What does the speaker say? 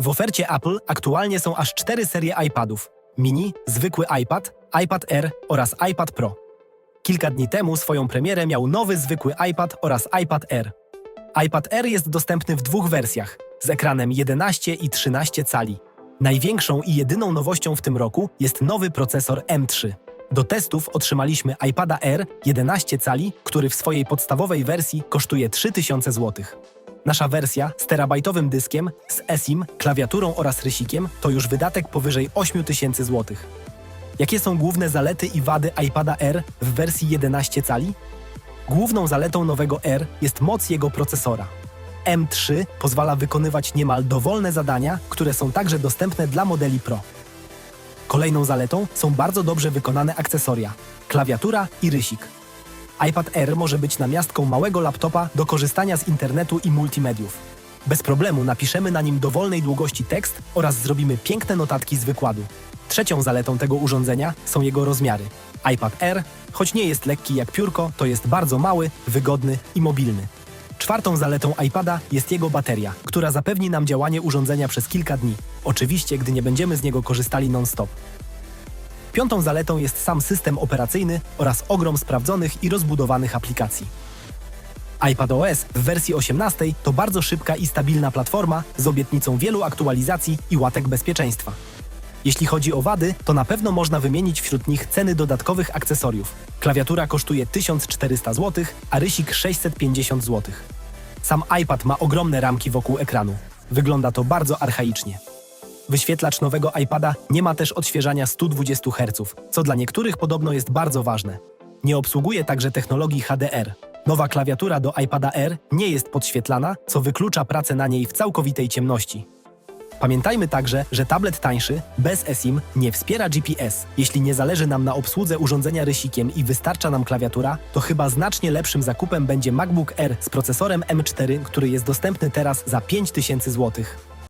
W ofercie Apple aktualnie są aż cztery serie iPadów: mini, zwykły iPad, iPad Air oraz iPad Pro. Kilka dni temu swoją premierę miał nowy zwykły iPad oraz iPad Air. iPad Air jest dostępny w dwóch wersjach z ekranem 11 i 13 cali. Największą i jedyną nowością w tym roku jest nowy procesor M3. Do testów otrzymaliśmy iPada Air 11 cali, który w swojej podstawowej wersji kosztuje 3000 zł. Nasza wersja z terabajtowym dyskiem, z eSIM, klawiaturą oraz rysikiem to już wydatek powyżej 8000 zł. Jakie są główne zalety i wady iPada Air w wersji 11 cali? Główną zaletą nowego R jest moc jego procesora. M3 pozwala wykonywać niemal dowolne zadania, które są także dostępne dla modeli Pro. Kolejną zaletą są bardzo dobrze wykonane akcesoria, klawiatura i rysik. iPad Air może być namiastką małego laptopa do korzystania z internetu i multimediów. Bez problemu napiszemy na nim dowolnej długości tekst oraz zrobimy piękne notatki z wykładu. Trzecią zaletą tego urządzenia są jego rozmiary. iPad Air, choć nie jest lekki jak piórko, to jest bardzo mały, wygodny i mobilny. Czwartą zaletą iPada jest jego bateria, która zapewni nam działanie urządzenia przez kilka dni. Oczywiście, gdy nie będziemy z niego korzystali non-stop. Piątą zaletą jest sam system operacyjny oraz ogrom sprawdzonych i rozbudowanych aplikacji. iPadOS w wersji 18 to bardzo szybka i stabilna platforma z obietnicą wielu aktualizacji i łatek bezpieczeństwa. Jeśli chodzi o wady, to na pewno można wymienić wśród nich ceny dodatkowych akcesoriów. Klawiatura kosztuje 1400 zł, a rysik 650 zł. Sam iPad ma ogromne ramki wokół ekranu. Wygląda to bardzo archaicznie. Wyświetlacz nowego iPada nie ma też odświeżania 120 Hz, co dla niektórych podobno jest bardzo ważne. Nie obsługuje także technologii HDR. Nowa klawiatura do iPada Air nie jest podświetlana, co wyklucza pracę na niej w całkowitej ciemności. Pamiętajmy także, że tablet tańszy, bez eSIM, nie wspiera GPS. Jeśli nie zależy nam na obsłudze urządzenia rysikiem i wystarcza nam klawiatura, to chyba znacznie lepszym zakupem będzie MacBook Air z procesorem M4, który jest dostępny teraz za 5000 zł.